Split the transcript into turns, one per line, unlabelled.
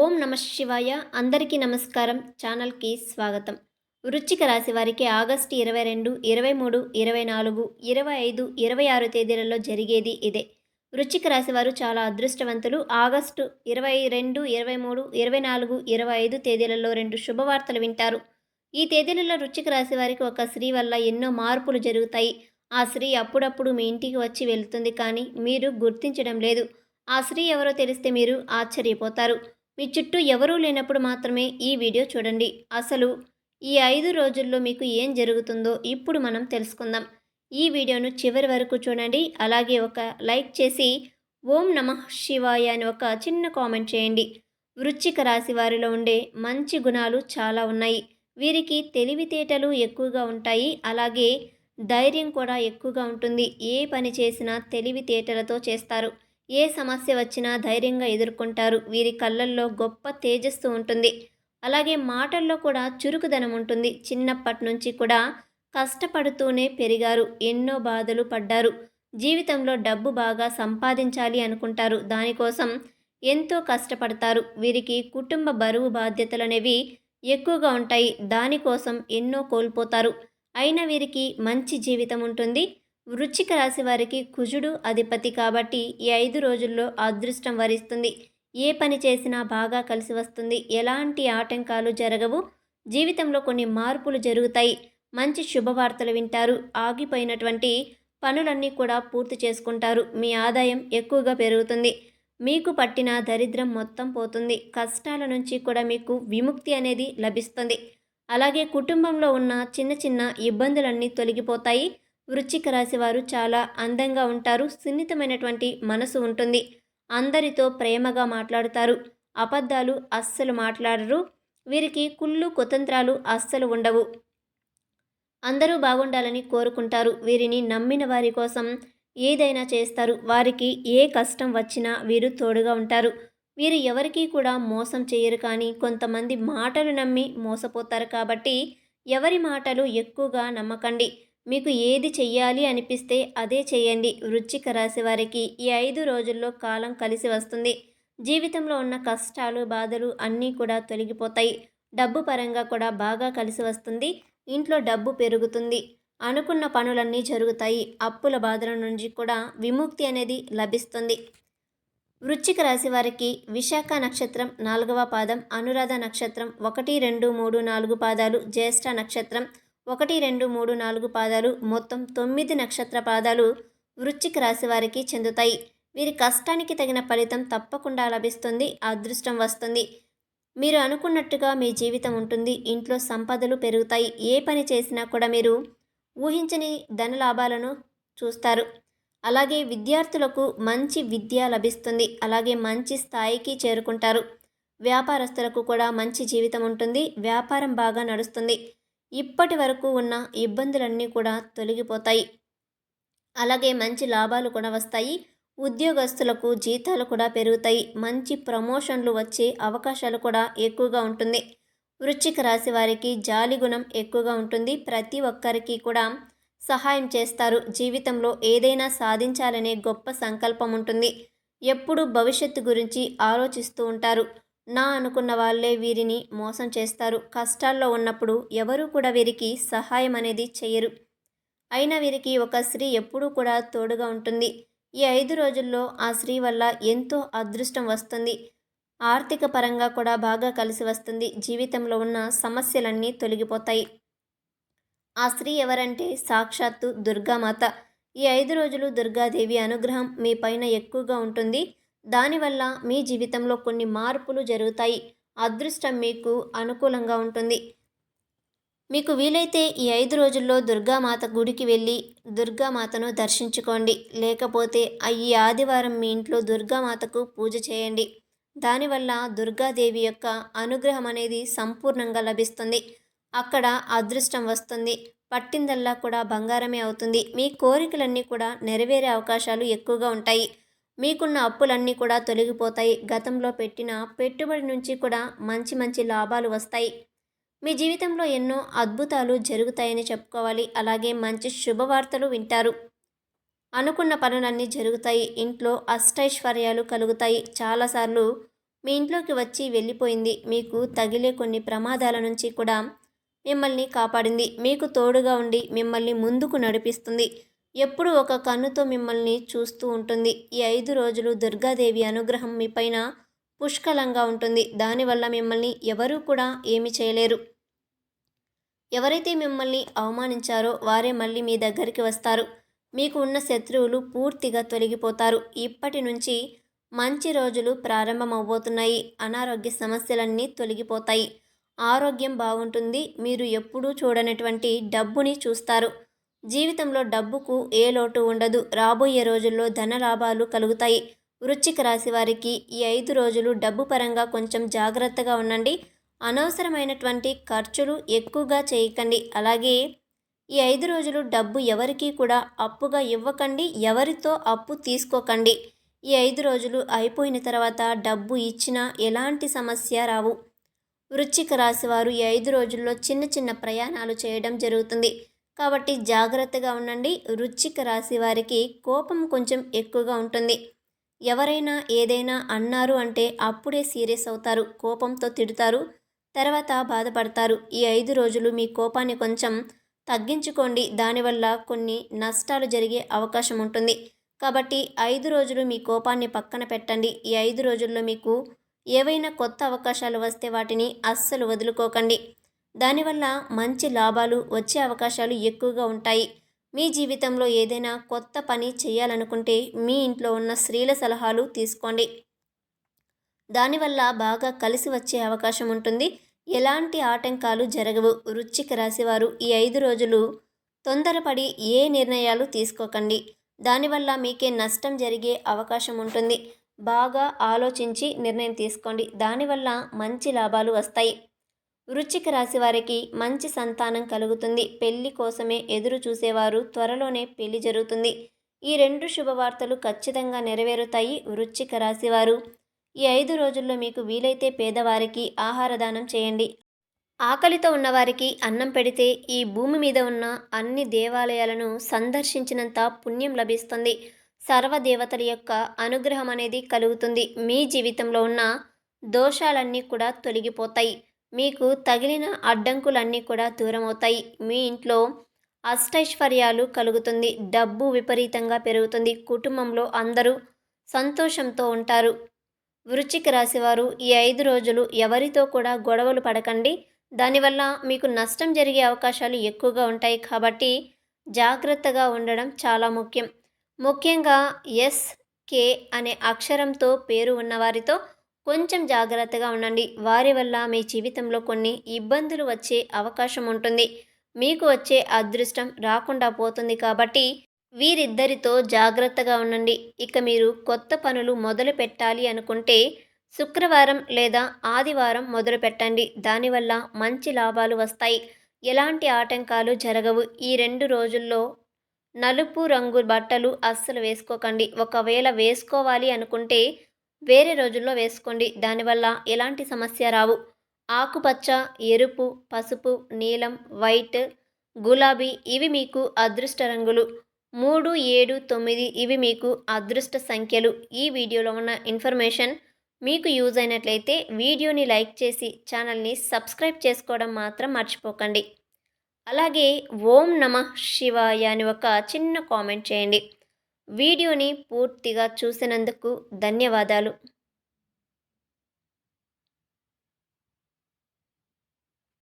ఓం నమ శివాయ. అందరికీ నమస్కారం. ఛానల్కి స్వాగతం. వృశ్చిక రాశి వారికి ఆగస్టు ఇరవై రెండు ఇరవై మూడు ఇరవై నాలుగు ఇరవై ఐదు ఇరవై ఆరు తేదీలలో జరిగేది ఇదే. వృశ్చిక రాశి వారు చాలా అదృష్టవంతులు. ఆగస్టు ఇరవై రెండు ఇరవై మూడు ఇరవై నాలుగు ఇరవై ఐదు తేదీలలో రెండు శుభవార్తలు వింటారు. ఈ తేదీలలో వృశ్చిక రాశి వారికి ఒక స్త్రీ వల్ల ఎన్నో మార్పులు జరుగుతాయి. ఆ స్త్రీ అప్పుడప్పుడు మీ ఇంటికి వచ్చి వెళ్తుంది కానీ మీరు గుర్తించడం లేదు. ఆ స్త్రీ ఎవరో తెలిస్తే మీరు ఆశ్చర్యపోతారు. మీ చుట్టూ ఎవరూ లేనప్పుడు మాత్రమే ఈ వీడియో చూడండి. అసలు ఈ ఐదు రోజుల్లో మీకు ఏం జరుగుతుందో ఇప్పుడు మనం తెలుసుకుందాం. ఈ వీడియోను చివరి వరకు చూడండి. అలాగే ఒక లైక్ చేసి ఓం నమ శివాయ అని ఒక చిన్న కామెంట్ చేయండి. వృశ్చిక రాశి వారిలో ఉండే మంచి గుణాలు చాలా ఉన్నాయి. వీరికి తెలివితేటలు ఎక్కువగా ఉంటాయి. అలాగే ధైర్యం కూడా ఎక్కువగా ఉంటుంది. ఏ పని చేసినా తెలివితేటలతో చేస్తారు. ఏ సమస్య వచ్చినా ధైర్యంగా ఎదుర్కొంటారు. వీరి కళ్ళల్లో గొప్ప తేజస్సు ఉంటుంది. అలాగే మాటల్లో కూడా చురుకుదనం ఉంటుంది. చిన్నప్పటి నుంచి కూడా కష్టపడుతూనే పెరిగారు. ఎన్నో బాధలు పడ్డారు. జీవితంలో డబ్బు బాగా సంపాదించాలి అనుకుంటారు. దానికోసం ఎంతో కష్టపడతారు. వీరికి కుటుంబ బరువు బాధ్యతలు అనేవి ఎక్కువగా ఉంటాయి. దానికోసం ఎన్నో కోల్పోతారు. అయిన వీరికి మంచి జీవితం ఉంటుంది. వృశ్చిక రాశి వారికి కుజుడు అధిపతి కాబట్టి ఈ ఐదు రోజుల్లో అదృష్టం వరిస్తుంది. ఏ పని చేసినా బాగా కలిసి వస్తుంది. ఎలాంటి ఆటంకాలు జరగవు. జీవితంలో కొన్ని మార్పులు జరుగుతాయి. మంచి శుభవార్తలు వింటారు. ఆగిపోయినటువంటి పనులన్నీ కూడా పూర్తి చేసుకుంటారు. మీ ఆదాయం ఎక్కువగా పెరుగుతుంది. మీకు పట్టిన దరిద్రం మొత్తం పోతుంది. కష్టాల నుంచి కూడా మీకు విముక్తి అనేది లభిస్తుంది. అలాగే కుటుంబంలో ఉన్న చిన్న చిన్న ఇబ్బందులన్నీ తొలగిపోతాయి. వృశ్చిక రాశి వారు చాలా అందంగా ఉంటారు సున్నితమైనటువంటి మనసు ఉంటుంది. అందరితో ప్రేమగా మాట్లాడుతారు. అబద్ధాలు అస్సలు మాట్లాడరు. వీరికి కుళ్ళు కుతంత్రాలు అస్సలు ఉండవు. అందరూ బాగుండాలని కోరుకుంటారు. వీరిని నమ్మిన వారి కోసం ఏదైనా చేస్తారు. వారికి ఏ కష్టం వచ్చినా వీరు తోడుగా ఉంటారు. వీరు ఎవరికీ కూడా మోసం చేయరు కానీ కొంతమంది మాటలు నమ్మి మోసపోతారు కాబట్టి ఎవరి మాటలు ఎక్కువగా నమ్మకండి. మీకు ఏది చెయ్యాలి అనిపిస్తే అదే చేయండి వృచ్చిక రాశి వారికి ఈ ఐదు రోజుల్లో కాలం కలిసి వస్తుంది. జీవితంలో ఉన్న కష్టాలు బాధలు అన్నీ కూడా తొలగిపోతాయి. డబ్బు పరంగా కూడా బాగా కలిసి వస్తుంది. ఇంట్లో డబ్బు పెరుగుతుంది. అనుకున్న పనులన్నీ జరుగుతాయి. అప్పుల బాధల నుంచి కూడా విముక్తి అనేది లభిస్తుంది. వృశ్చిక రాశి వారికి విశాఖ నక్షత్రం నాలుగవ పాదం అనురాధ నక్షత్రం ఒకటి రెండు మూడు నాలుగు పాదాలు జ్యేష్ఠ నక్షత్రం ఒకటి రెండు మూడు నాలుగు పాదాలు మొత్తం తొమ్మిది నక్షత్ర పాదాలు వృశ్చిక రాశి వారికి చెందుతాయి. వీరి కష్టానికి తగిన ఫలితం తప్పకుండా లభిస్తుంది అదృష్టం వస్తుంది. మీరు అనుకున్నట్టుగా మీ జీవితం ఉంటుంది ఇంట్లో సంపదలు పెరుగుతాయి. ఏ పని చేసినా కూడా మీరు ఊహించని ధన లాభాలను చూస్తారు. అలాగే విద్యార్థులకు మంచి విద్య లభిస్తుంది అలాగే మంచి స్థాయికి చేరుకుంటారు. వ్యాపారస్తులకు కూడా మంచి జీవితం ఉంటుంది వ్యాపారం బాగా నడుస్తుంది. ఇప్పటి వరకు ఉన్న ఇబ్బందులన్నీ కూడా తొలగిపోతాయి. అలాగే మంచి లాభాలు కూడా వస్తాయి. ఉద్యోగస్తులకు జీతాలు కూడా పెరుగుతాయి. మంచి ప్రమోషన్లు వచ్చే అవకాశాలు కూడా ఎక్కువగా ఉంటుంది. వృశ్చిక రాశి వారికి జాలి గుణం ఎక్కువగా ఉంటుంది. ప్రతి ఒక్కరికి కూడా సహాయం చేస్తారు. జీవితంలో ఏదైనా సాధించాలనే గొప్ప సంకల్పం ఉంటుంది. ఎప్పుడు భవిష్యత్తు గురించి ఆలోచిస్తూ ఉంటారు. నా అనుకున్న వాళ్ళే వీరిని మోసం చేస్తారు. కష్టాల్లో ఉన్నప్పుడు ఎవరూ కూడా వీరికి సహాయం అనేది చేయరు అయినా వీరికి ఒక స్త్రీ ఎప్పుడూ కూడా తోడుగా ఉంటుంది. ఈ ఐదు రోజుల్లో ఆ స్త్రీ వల్ల ఎంతో అదృష్టం వస్తుంది. ఆర్థిక పరంగా కూడా బాగా కలిసి వస్తుంది. జీవితంలో ఉన్న సమస్యలన్నీ తొలగిపోతాయి. ఆ స్త్రీ ఎవరంటే సాక్షాత్తు దుర్గామాత. ఈ ఐదు రోజులు దుర్గాదేవి అనుగ్రహం మీ పైన ఎక్కువగా ఉంటుంది. దానివల్ల మీ జీవితంలో కొన్ని మార్పులు జరుగుతాయి. అదృష్టం మీకు అనుకూలంగా ఉంటుంది. మీకు వీలైతే ఈ ఐదు రోజుల్లో దుర్గామాత గుడికి వెళ్ళి దుర్గామాతను దర్శించుకోండి. లేకపోతే ఈ ఆదివారం మీ ఇంట్లో దుర్గామాతకు పూజ చేయండి. దానివల్ల దుర్గాదేవి యొక్క అనుగ్రహం అనేది సంపూర్ణంగా లభిస్తుంది. అక్కడ అదృష్టం వస్తుంది. పట్టిందల్లా కూడా బంగారమే అవుతుంది. మీ కోరికలన్నీ కూడా నెరవేరే అవకాశాలు ఎక్కువగా ఉంటాయి. మీకున్న అప్పులన్నీ కూడా తొలగిపోతాయి. గతంలో పెట్టిన పెట్టుబడి నుంచి కూడా మంచి మంచి లాభాలు వస్తాయి. మీ జీవితంలో ఎన్నో అద్భుతాలు జరుగుతాయని చెప్పుకోవాలి. అలాగే మంచి శుభవార్తలు వింటారు. అనుకున్న పనులన్నీ జరుగుతాయి. ఇంట్లో అష్టైశ్వర్యాలు కలుగుతాయి. చాలాసార్లు మీ ఇంట్లోకి వచ్చి వెళ్ళిపోయింది. మీకు తగిలే కొన్ని ప్రమాదాల నుంచి కూడా మిమ్మల్ని కాపాడింది. మీకు తోడుగా ఉండి మిమ్మల్ని ముందుకు నడిపిస్తుంది. ఎప్పుడు ఒక కన్నుతో మిమ్మల్ని చూస్తూ ఉంటుంది. ఈ ఐదు రోజులు దుర్గాదేవి అనుగ్రహం మీపైన పుష్కలంగా ఉంటుంది. దానివల్ల మిమ్మల్ని ఎవరూ కూడా ఏమి చేయలేరు. ఎవరైతే మిమ్మల్ని అవమానించారో వారే మళ్ళీ మీ దగ్గరికి వస్తారు. మీకు ఉన్న శత్రువులు పూర్తిగా తొలగిపోతారు. ఇప్పటి నుంచి మంచి రోజులు ప్రారంభమవబోతున్నాయి అనారోగ్య సమస్యలన్నీ తొలగిపోతాయి. ఆరోగ్యం బాగుంటుంది. మీరు ఎప్పుడూ చూడనటువంటి డబ్బుని చూస్తారు. జీవితంలో డబ్బుకు ఏ లోటు ఉండదు. రాబోయే రోజుల్లో ధన లాభాలు కలుగుతాయి. వృశ్చిక రాశి వారికి ఈ ఐదు రోజులు డబ్బు పరంగా కొంచెం జాగ్రత్తగా ఉండండి. అనవసరమైనటువంటి ఖర్చులు ఎక్కువగా చేయకండి. అలాగే ఈ ఐదు రోజులు డబ్బు ఎవరికీ కూడా అప్పుగా ఇవ్వకండి. ఎవరితో అప్పు తీసుకోకండి. ఈ ఐదు రోజులు అయిపోయిన తర్వాత డబ్బు ఇచ్చినా ఎలాంటి సమస్య రావు. వృశ్చిక రాశి వారు ఈ ఐదు రోజుల్లో చిన్న చిన్న ప్రయాణాలు చేయడం జరుగుతుంది. కాబట్టి జాగ్రత్తగా ఉండండి. వృశ్చిక రాశి వారికి కోపం కొంచెం ఎక్కువగా ఉంటుంది. ఎవరైనా ఏదైనా అన్నారు అంటే అప్పుడే సీరియస్ అవుతారు కోపంతో తిడతారు తర్వాత బాధపడతారు. ఈ ఐదు రోజులు మీ కోపాన్ని కొంచెం తగ్గించుకోండి. దానివల్ల కొన్ని నష్టాలు జరిగే అవకాశం ఉంటుంది. కాబట్టి ఐదు రోజులు మీ కోపాన్ని పక్కన పెట్టండి. ఈ ఐదు రోజుల్లో మీకు ఏవైనా కొత్త అవకాశాలు వస్తే వాటిని అస్సలు వదులుకోకండి. దానివల్ల మంచి లాభాలు వచ్చే అవకాశాలు ఎక్కువగా ఉంటాయి. మీ జీవితంలో ఏదైనా కొత్త పని చేయాలనుకుంటే మీ ఇంట్లో ఉన్న స్త్రీల సలహాలు తీసుకోండి. దానివల్ల బాగా కలిసి వచ్చే అవకాశం ఉంటుంది. ఎలాంటి ఆటంకాలు జరగవు. వృశ్చిక రాశివారు ఈ ఐదు రోజులు తొందరపడి ఏ నిర్ణయాలు తీసుకోకండి. దానివల్ల మీకే నష్టం జరిగే అవకాశం ఉంటుంది. బాగా ఆలోచించి నిర్ణయం తీసుకోండి. దానివల్ల మంచి లాభాలు వస్తాయి. వృశ్చిక రాశి వారికి మంచి సంతానం కలుగుతుంది. పెళ్ళి కోసమే ఎదురు చూసేవారు త్వరలోనే పెళ్ళి జరుగుతుంది. ఈ రెండు శుభవార్తలు ఖచ్చితంగా నెరవేరుతాయి వృశ్చిక రాశివారు ఈ ఐదు రోజుల్లో మీకు వీలైతే పేదవారికి ఆహార దానం చేయండి. ఆకలితో ఉన్నవారికి అన్నం పెడితే ఈ భూమి మీద ఉన్న అన్ని దేవాలయాలను సందర్శించినంత పుణ్యం లభిస్తుంది. సర్వదేవతల యొక్క అనుగ్రహం అనేది కలుగుతుంది. మీ జీవితంలో ఉన్న దోషాలన్నీ కూడా తొలగిపోతాయి. మీకు తగిలిన అడ్డంకులన్నీ కూడా దూరమవుతాయి. మీ ఇంట్లో అష్టైశ్వర్యాలు కలుగుతుంది. డబ్బు విపరీతంగా పెరుగుతుంది. కుటుంబంలో అందరూ సంతోషంతో ఉంటారు. వృచ్చిక రాశివారు ఈ ఐదు రోజులు ఎవరితో కూడా గొడవలు పడకండి. దానివల్ల మీకు నష్టం జరిగే అవకాశాలు ఎక్కువగా ఉంటాయి. కాబట్టి జాగ్రత్తగా ఉండడం చాలా ముఖ్యం. ముఖ్యంగా ఎస్ కే అనే అక్షరంతో పేరు ఉన్నవారితో కొంచెం జాగ్రత్తగా ఉండండి. వారి వల్ల మీ జీవితంలో కొన్ని ఇబ్బందులు వచ్చే అవకాశం ఉంటుంది. మీకు వచ్చే అదృష్టం రాకుండా పోతుంది కాబట్టి వీరిద్దరితో జాగ్రత్తగా ఉండండి. ఇక మీరు కొత్త పనులు మొదలు పెట్టాలి అనుకుంటే శుక్రవారం లేదా ఆదివారం మొదలు పెట్టండి. దానివల్ల మంచి లాభాలు వస్తాయి. ఎలాంటి ఆటంకాలు జరగవు. ఈ రెండు రోజుల్లో నలుపు రంగు బట్టలు అస్సలు వేసుకోకండి. ఒకవేళ వేసుకోవాలి అనుకుంటే వేరే రోజుల్లో వేసుకోండి. దానివల్ల ఎలాంటి సమస్య రావు. ఆకుపచ్చ ఎరుపు పసుపు నీలం వైట్ గులాబీ ఇవి మీకు అదృష్ట రంగులు. మూడు ఏడు తొమ్మిది ఇవి మీకు అదృష్ట సంఖ్యలు. ఈ వీడియోలో ఉన్న ఇన్ఫర్మేషన్ మీకు యూజ్ అయినట్లయితే వీడియోని లైక్ చేసి ఛానల్ని సబ్స్క్రైబ్ చేసుకోవడం మాత్రం మర్చిపోకండి. అలాగే ఓం నమ శివాయ అని ఒక చిన్న కామెంట్ చేయండి. వీడియోని పూర్తిగా చూసినందుకు ధన్యవాదాలు.